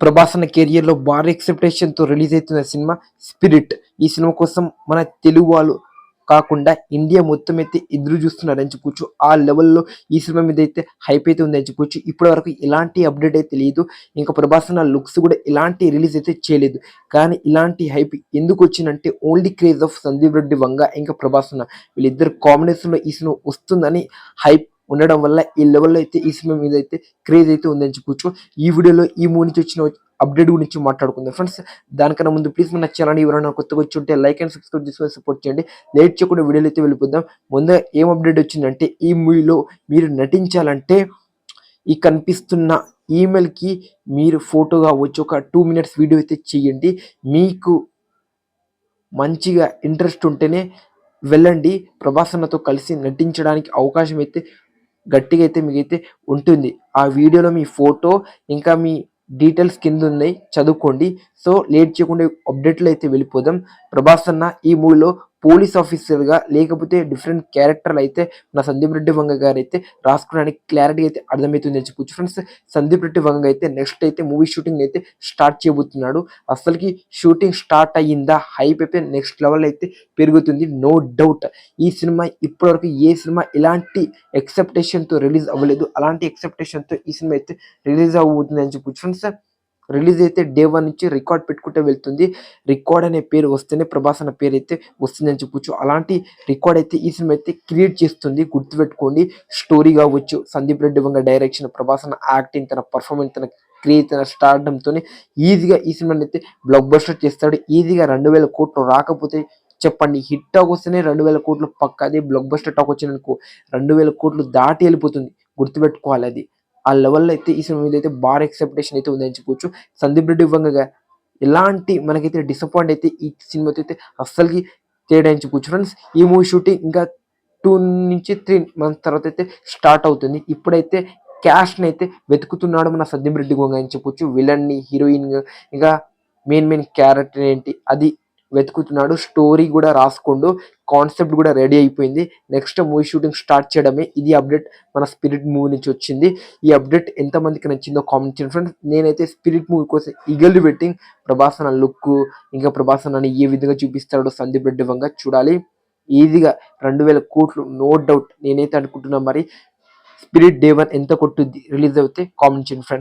ప్రభాస్ అన్న కెరియర్లో భారీ ఎక్సెప్టేషన్తో రిలీజ్ అవుతున్న సినిమా స్పిరిట్. ఈ సినిమా కోసం మన తెలుగు వాళ్ళు కాకుండా ఇండియా మొత్తం అయితే ఎదురు చూస్తున్నారని చెప్పుకోవచ్చు ఆ లెవెల్లో ఈ సినిమా మీద అయితే హైప్ అయితే ఉందని చెప్పుకోవచ్చు ఇప్పటి వరకు ఎలాంటి అప్డేట్ అయితే లేదు. ఇంకా ప్రభాస్ అన్న లుక్స్ కూడా ఎలాంటి రిలీజ్ అయితే చేయలేదు. కానీ ఇలాంటి హైప్ ఎందుకు వచ్చిందంటే only craze of Sandeep Reddy Vanga ఇంకా ప్రభాస్ అన్న వీళ్ళిద్దరు కాంబినేషన్లో ఈ సినిమా వస్తుందని హైప్ ఉండడం వల్ల ఈ లెవెల్లో అయితే ఈ సినిమా మీద అయితే క్రేజ్ అయితే ఉందని చెప్పొచ్చు. ఈ వీడియోలో ఈ మూవీ నుంచి వచ్చిన అప్డేట్ గురించి మాట్లాడుకుందాం. ఫ్రెండ్స్ దానికన్నా ముందు ప్లీజ్ మన ఛానల్ ఎవరైనా కొత్తగా వచ్చి ఉంటే లైక్ అండ్ సబ్స్క్రైబ్ చేసుకొని సపోర్ట్ చేయండి. లేట్ చేయకుండా వీడియోలు అయితే వెళ్ళిపోద్దాం ముందుగా ఏం అప్డేట్ వచ్చిందంటే ఈ మూవీలో మీరు నటించాలంటే ఈ కనిపిస్తున్న ఈమెయిల్కి మీరు ఫోటోగా వచ్చి ఒక టూ మినిట్స్ వీడియో అయితే చేయండి. మీకు మంచిగా ఇంట్రెస్ట్ ఉంటేనే వెళ్ళండి. ప్రభాసన్నతో కలిసి నటించడానికి అవకాశం అయితే గట్టిగా అయితే మీకైతే ఉంటుంది. ఆ వీడియోలో మీ ఫోటో ఇంకా మీ డీటెయిల్స్ కింద ఉన్నాయి చదువుకోండి. సో లేట్ చేయకుండా అప్డేట్లు అయితే వెళ్ళిపోదాం. ప్రభాస్ అన్న ఈ మూవీలో పోలీస్ ఆఫీసర్గా లేకపోతే డిఫరెంట్ క్యారెక్టర్లు అయితే నా సందీప్ రెడ్డి వంగ గారు అయితే రాసుకోవడానికి క్లారిటీ అయితే అర్థమవుతుంది అని చెప్పొచ్చు. ఫ్రెండ్స్ సందీప్ రెడ్డి వంగ అయితే నెక్స్ట్ అయితే మూవీ షూటింగ్ అయితే స్టార్ట్ చేయబోతున్నాడు. అసలుకి షూటింగ్ స్టార్ట్ అయ్యిందా? హైప్ అయితే నెక్స్ట్ లెవెల్ అయితే పెరుగుతుంది. నో డౌట్ ఈ సినిమా ఇప్పటివరకు ఏ సినిమా ఎలాంటి ఎక్సెప్టేషన్తో రిలీజ్ అవ్వలేదు. అలాంటి ఎక్సెప్టేషన్తో ఈ సినిమా అయితే రిలీజ్ అవ్వబోతుంది అని చెప్పొచ్చు. ఫ్రెండ్స్ రిలీజ్ అయితే డే వన్ నుంచి రికార్డ్ పెట్టుకుంటే వెళ్తుంది. రికార్డ్ అనే పేరు వస్తేనే ప్రభాస్ అనే పేరు అయితే వస్తుందని చెప్పొచ్చు. అలాంటి రికార్డ్ అయితే ఈ సినిమా అయితే క్రియేట్ చేస్తుంది. గుర్తుపెట్టుకోండి. స్టోరీ కావచ్చు సందీప్ రెడ్డి వంగ డైరెక్షన్ ప్రభాస్ అన్న యాక్టింగ్ తన పర్ఫార్మెన్స్ తన క్రియేట్ తన స్టార్డంతో ఈజీగా ఈ సినిమాని అయితే బ్లాక్ బస్టర్ చేస్తాడు. ఈజీగా రెండు వేల కోట్లు రాకపోతే చెప్పండి. హిట్ టాక్ వస్తేనే రెండు వేల కోట్లు పక్క అదే బ్లాక్ బస్టర్ టాక్ వచ్చిందనుకో రెండు వేల కోట్లు దాటి వెళ్ళిపోతుంది. గుర్తుపెట్టుకోవాలి అది. ఆ లెవెల్లో అయితే ఈ సినిమా మీద అయితే బాగా ఎక్సెప్టేషన్ అయితే ఉందని చెప్పుకోవచ్చు సందీప్ రెడ్డి ఇవ్వంగా ఎలాంటి మనకైతే డిసప్పాయింట్ అయితే ఈ సినిమాతో అయితే అస్సలకి తేడా అని ఫ్రెండ్స్ ఈ మూవీ షూటింగ్ ఇంకా టూ నుంచి త్రీ మంత్స్ తర్వాత అయితే స్టార్ట్ అవుతుంది. ఇప్పుడైతే క్యాష్ని అయితే వెతుకుతున్నాడు మన సందీప్ రెడ్డి వంగ అని చెప్పొచ్చు. విలన్ని హీరోయిన్ ఇంకా మెయిన్ మెయిన్ క్యారెక్టర్ ఏంటి? అది వెతుకుతున్నాడు స్టోరీ కూడా రాసుకోండు కాన్సెప్ట్ కూడా రెడీ అయిపోయింది. నెక్స్ట్ మూవీ షూటింగ్ స్టార్ట్ చేయడమే. ఇది అప్డేట్ మన స్పిరిట్ మూవీ నుంచి వచ్చింది. ఈ అప్డేట్ ఎంతమందికి నచ్చిందో కామెంట్ చేయండి ఫ్రెండ్స్ నేనైతే స్పిరిట్ మూవీ కోసం ఈగల్ వెయిటింగ్ ప్రభాసన లుక్ ఇంకా ప్రభాసనని ఏ విధంగా చూపిస్తాడో సందీప్ రెడ్డి వంగ చూడాలి. ఈజీగా రెండు వేల కోట్లు నో డౌట్ నేనైతే అనుకుంటున్నా మరి. స్పిరిట్ డే వన్ ఎంత కొట్టుద్ది రిలీజ్ అవుతే కామెంట్ చేయండి ఫ్రెండ్స్